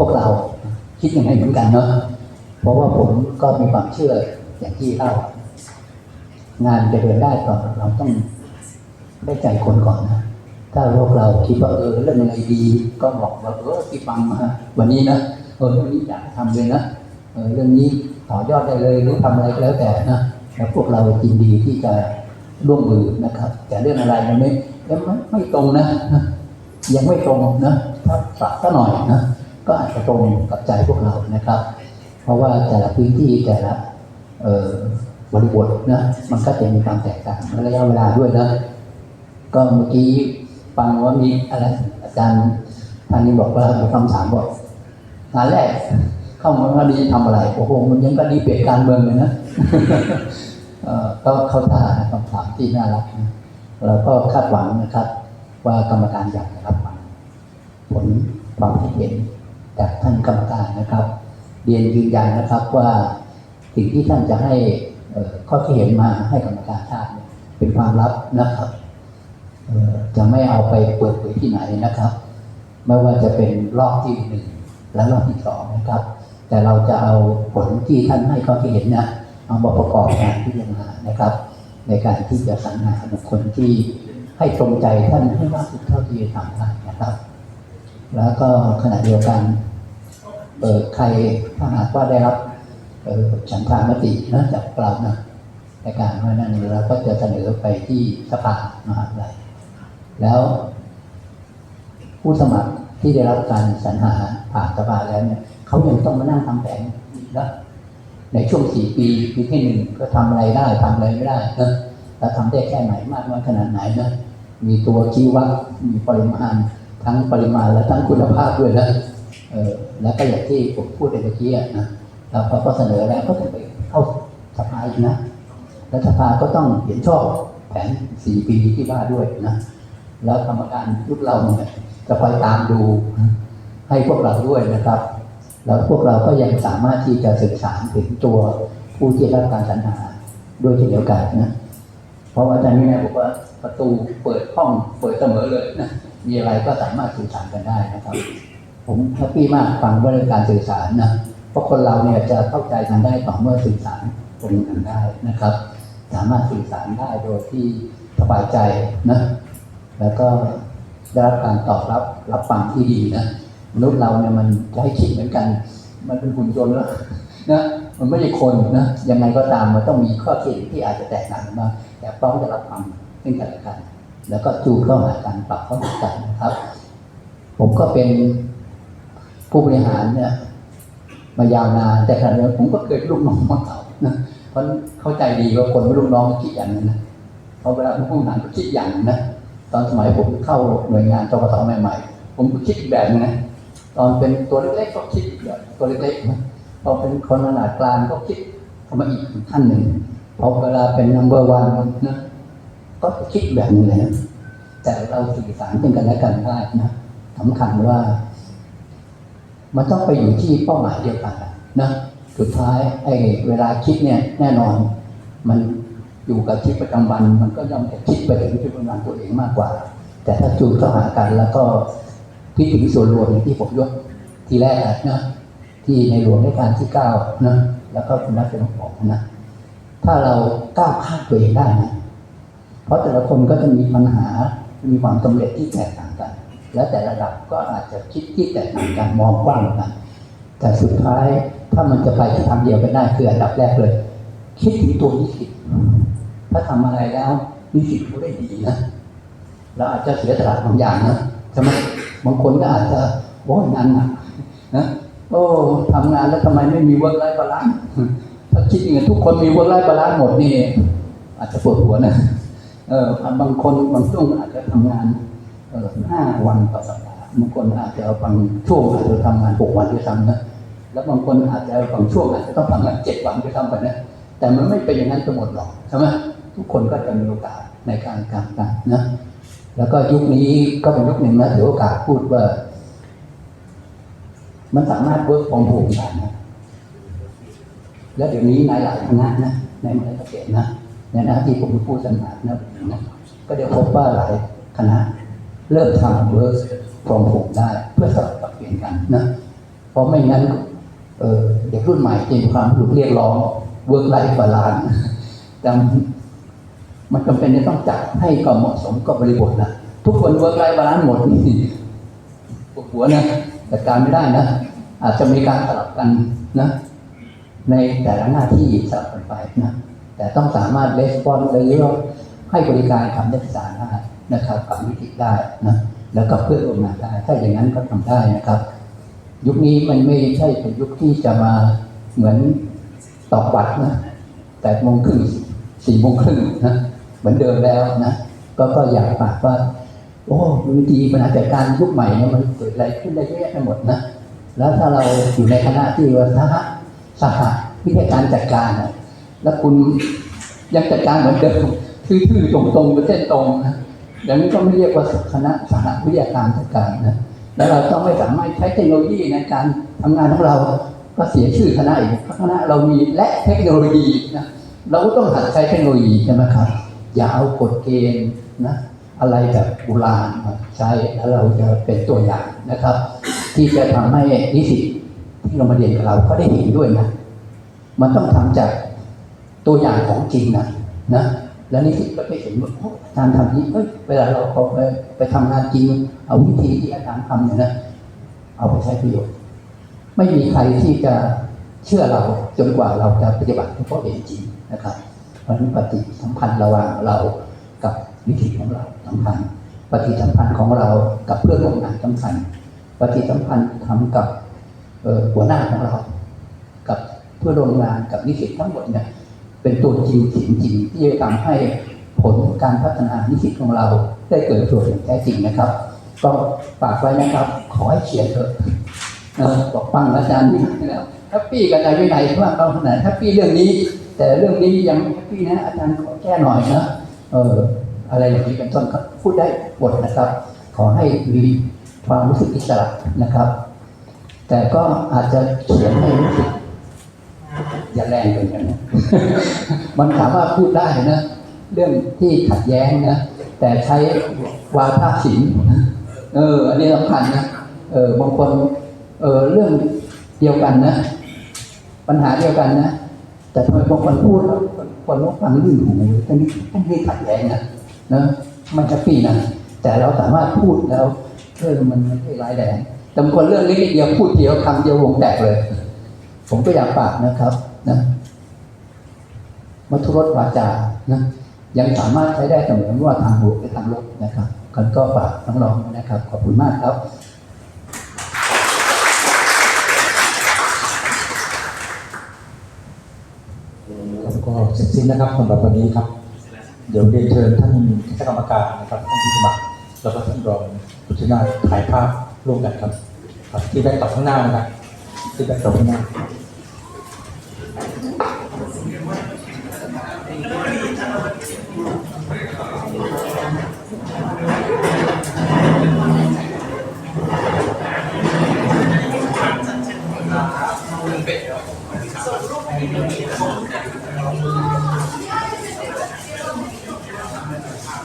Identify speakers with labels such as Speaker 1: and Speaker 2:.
Speaker 1: พวกเราคิดยังไงเหมือนกันเนาะเพราะว่าผมก็มีความเชื่ออย่างที่เล่างานจะเดินได้ก่อนเราต้องได้ใจคนก่อนนะถ้าพวกเราคิดว่าเออเรื่องอะไรดีก็บอกว่าเออที่ฟังมาวันนี้นะเออเรื่องนี้อยากทำเลยนะเออเรื่องนี้ต่อยอดได้เลยหรือทำอะไรก็แล้วแต่นะแล้วพวกเรายินดีที่จะร่วมมือนะครับ แต่เรื่องอะไรมันไม่ยังไม่ไม่ตรงนะยังไม่ตรงนะถ้าปรับซะหน่อยนะ ก็อาจจะตรงกับใจพวกเรานะครับ เพราะว่าแต่ละพื้นที่แต่ละบริบทนะมันก็จะมีความแตกต่างและระยะเวลาด้วยนะก็เมื่อกี้ฟังว่ามีอะไรอาจารย์ท่านนี้บอกว่ามีคำถามบอกงานแรกเข้ามาว่าดีทำอะไรโอ้โหมันยังก็ดีเปลี่ยนการเมืองเลยนะก็เข้าท่าคำถามที่น่ารักนะเราก็คาดหวังนะครับ ว่ากรรมการอยากจะรับฟังผลความคิดเห็น จากท่านกรรมการนะครับ เรียนยืนยันนะครับว่าสิ่งที่ท่านจะให้ข้อคิดเห็นมาให้กรรมการทราบเป็นความลับนะครับจะไม่เอาไปเปิดเผยที่ไหนนะครับ ไม่ว่าจะเป็นรอบที่หนึ่งและรอบที่สองนะครับ แต่เราจะเอาผลที่ท่านให้ข้อคิดเห็นนะเอามาประกอบการพิจารณานะครับ ในการที่จะสรรหาบุคคลที่ให้ตรงใจท่านให้มากสุดเท่าที่จะทำได้นะครับ แล้วก็ขณะเดียวกัน ใครถ้าหากว่าได้รับเออฉันทามตินะจากเรานะในการว่านั้นเราก็จะเสนอไปที่สภามหาวิทยาลัยแล้ว ผู้สมัครที่ได้รับการสรรหาผ่านสภาแล้วเนี่ยเขายังต้องมานั่งทำแผนนะในช่วงสี่ปีปีที่หนึ่งก็ทำอะไรได้ทำอะไรไม่ได้นะแล้วทำได้แค่ไหนมากน้อยขนาดไหนนะมีตัวชี้วัดมีปริมาณทั้งปริมาณและทั้งคุณภาพด้วยนะเออ แล้วก็อย่างที่ผมพูดในเมื่อกี้นะแล้วพอก็เสนอแล้วก็ต้องไปเข้าสภาอีกนะรัฐสภาก็ต้องเห็นชอบแผนสี่ปีที่ว่าด้วยนะแล้วกรรมการยุคเราเนี่ยจะคอยตามดูให้พวกเราด้วยนะครับ แล้วพวกเราก็ยังสามารถที่จะศึกษาถึงตัวผู้ที่รับการสรรหาด้วยเช่นเดียวกันนะเพราะว่าอาจารย์วินัยบอกว่าประตูเปิดห้องเปิดเสมอเลยนะมีอะไรก็สามารถสื่อสารกันได้นะครับ ผมแฮปปี้มากฟังเรื่องการสื่อสารนะเพราะคนเราเนี่ยจะเข้าใจกันได้ต่อเมื่อสื่อสารตรงกันได้นะครับ สามารถสื่อสารได้โดยที่สบายใจนะ แล้วก็ได้รับการตอบรับรับฟังที่ดีนะมนุษย์เราเนี่ยมันจะให้คิดเหมือนกัน มันเป็นหุ่นยนต์แล้วนะมันไม่ใช่คนนะยังไงก็ตามมันต้องมีข้อคิดที่อาจจะแตกต่างบ้างแต่พร้อมจะรับฟังซึ่งกันและกัน แล้วก็จูเข้าหากันปรับเข้าหากันนะครับ ผมก็เป็น ผู้บริหารเนี่ยมายาวนานแต่ขณะเดียวกันผมก็เคยลูกน้องมาเก่านะเพราะเข้าใจดีว่าคนเป็นลูกน้องคิดอย่างนั้นนะเพราะเวลาผู้บริหารก็คิดอย่างนะตอนสมัยผมเข้าหน่วยงานจกสใหม่ๆ ผมก็คิดแบบนึงนะตอนเป็นตัวเล็กๆก็คิดแบบตัวเล็กๆนะพอเป็นคนขนาดกลางก็คิดเข้ามาอีกขั้นหนึ่งพอเวลาเป็น number one นนะก็คิดแบบนึงเลยนะแต่เราสื่อสารเป็นกันและกันได้นะสำคัญว่า มันต้องไปอยู่ที่เป้าหมายเดียวกันนะสุดท้ายไอ้เวลาคิดเนี่ยแน่นอน มันอยู่กับชีวิตประจำวัน มันก็ย่อมจะคิดไปถึงชีวิตประจำวันตัวเองมากกว่า แต่ถ้าจูนเข้าหากันแล้วก็พิถึงส่วนรวมอย่างที่ผมยกทีแรกนะที่ในหลวงรัชกาลที่เก้านะแล้วก็คุณนัทเป็นบอกนะถ้าเราก้าวข้ามตัวเองได้นะเพราะแต่ละคนก็จะมีปัญหามีความสำเร็จที่แตกต่าง และแต่ระดับก็อาจจะคิดที่แตกต่างกันมองกว้างกันแต่สุดท้ายถ้ามันจะไปที่ทางเดียวกันได้คืออันดับแรกเลย คิดถึงตัวนิสิตถ้าทำอะไรแล้วนิสิตเขาได้ดีนะเราอาจจะเสียตลาดบางอย่างนะใช่ไหมบางคนก็อาจจะโอ้ยงานหนักนะโอ้ทำงานแล้วทำไมไม่มีเวิร์กไลฟ์บาลานซ์ถ้าคิดอย่างนี้ทุกคนมีเวิร์กไลฟ์บาลานซ์หมดนี่อาจจะปวดหัวนะเออบางคนบางช่วงอาจจะทำงาน เออห้าวันต่อสัปดาห์บางคนอาจจะบางช่วงอาจจะทำงานหกวันด้วยซ้ำนะแล้วบางคนอาจจะบางช่วงอาจจะต้องทำงานเจ็ดวันด้วยซ้ำไปนะแต่มันไม่เป็นอย่างนั้นทั้งหมดหรอกใช่ไหมทุกคนก็จะมีโอกาสในการการกันนะแล้วก็ยุคนี้ก็เป็นยุคหนึ่งนะถือโอกาสพูดว่า มันสามารถเวิร์กฟอร์มโฮมได้นะแล้วเดี๋ยวนี้ในหลายคณะนะในมหาวิทยาลัยนะในหน้าที่ผมเป็นผู้สัมผัสนะนะก็ได้พบว่าหลายคณะ เริ่มทำเวิร์กฟอร์มโฮมได้ เพื่อสลับปรับเปลี่ยนกันนะ เพราะไม่งั้นเออเด็กรุ่นใหม่จะมีความถูกเรียกร้องเวิร์กไลฟ์บาลานซ์ดังมันจำเป็นจะต้องจัดให้ก็เหมาะสมกับบริบทนะทุกคนเวิร์กไลฟ์บาลานซ์หมดนี่ปวดหัวนะจัดการไม่ได้นะอาจจะมีการสลับกันนะ ในแต่ละหน้าที่สลับกันไปนะแต่ต้องสามารถレスปอนหรือว่า ให้บริการคำนักศึกษาได้นะครับกับนิติได้นะแล้วก็เพื่อนร่วมงานได้ถ้าอย่างนั้นก็ทำได้นะครับ ยุคนี้มันไม่ใช่เป็นยุคที่จะมาเหมือนตอกบัตรนะแปดโมงครึ่งสี่โมงครึ่งนะเหมือนเดิมแล้วนะก็ก็อยากฝากว่า โอ้วิธีปัญหาจัดการยุคใหม่เนี่ยมันเกิดอะไรขึ้นได้เยอะแยะไปหมดนะแล้วถ้าเราอยู่ในคณะที่ว่าสหสหวิธีการจัดการนะแล้วคุณยังจัดการเหมือนเดิม ทื่อตรงๆเป็นเส้นตรงนะอย่างนี้ก็ไม่เรียกว่าคณะสหวิทยาการจัดการนะแล้วเราต้องไม่สามารถใช้เทคโนโลยีในการทำงานของเรา ก็เสียชื่อคณะอีกคณะเรามีและเทคโนโลยีนะเราก็ต้องหัดใช้เทคโนโลยีใช่ไหมครับ อย่าเอากฎเกณฑ์นะอะไรแบบโบราณมาใช้แล้วเราจะเป็นตัวอย่างนะครับ ที่จะทำให้นิสิตที่เรามาเรียนกับเราก็ได้เห็นด้วยนะ มันต้องทำจากตัวอย่างของจริงนะนะ แล้วนิสิตก็ได้เห็นว่าอาจารย์ทำนี้เอ้ยเวลาเราเขาไปไปทำงานจริง เอาวิธีที่อาจารย์ทำเนี่ยนะเอาไปใช้ประโยชน์ ไม่มีใครที่จะเชื่อเราจนกว่าเราจะปฏิบัติให้เขาเห็นจริงนะครับเพราะนั้นปฏิสัมพันธ์ระหว่างเรากับวิธีของเราสำคัญปฏิสัมพันธ์ของเรากับเพื่อนร่วมงานสำคัญปฏิสัมพันธ์ทำกับหัวหน้าของเรา กับเพื่อนร่วมงานกับนิสิตทั้งหมดเนี่ย เป็นตัวจริงเสียงจริงที่จะทำให้ผลการพัฒนานิสิตของเรา ได้เกิดตัวอย่างแท้จริงนะครับ ก็ฝากไว้นะครับ ขอให้เขียนเถอะบอกฟังอาจารย์วินัยแล้วแฮปปี้กับอาจารย์วินัยว่าเราขนาดแฮปปี้เรื่องนี้ แต่เรื่องนี้ยังไม่แฮปปี้นะ อาจารย์ขอแก้หน่อยนะเอออะไรอย่างนี้เป็นต้นครับพูดได้หมดนะครับ ขอให้มีความรู้สึกอิสระนะครับ แต่ก็อาจจะเขียนให้รู้สึก อย่าแรงเกินไปนะมันสามารถพูดได้นะ เรื่องที่ขัดแย้งนะ แต่ใช้วาทศิลป์เออ อันนี้สำคัญนะเออบางคนเออเรื่องเดียวกันนะ ปัญหาเดียวกันนะ แต่ทำไมบางคนพูดคนรับฟังลื่นหูทั้งนี้ทั้งนี้ขัดแย้งนะนะมันจะปีนะแต่เราสามารถพูดแล้วเออมันไม่ได้ร้ายแรงแต่บางคนเรื่องเล็กนิดเดียวพูดเดียวคำเดียววงแตกเลย ผมก็อยากฝากนะครับ นะมัทุรสวาจานะยังสามารถใช้ได้เสมอไม่ว่าทางบวกหรือทางลบนะครับกันก็ฝากน้องๆนะครับ ขอบคุณมากครับ
Speaker 2: ก็เสร็จสิ้นนะครับสำหรับวันนี้ครับ เดี๋ยวเรียนเชิญท่านคณะกรรมการนะครับท่านผู้สมัครแล้วก็ท่านรองผู้ชนะถ่ายภาพร่วมกันครับ ที่แบ็คต่อข้างหน้านะครับที่แบ็คต่อข้างหน้า Thank you.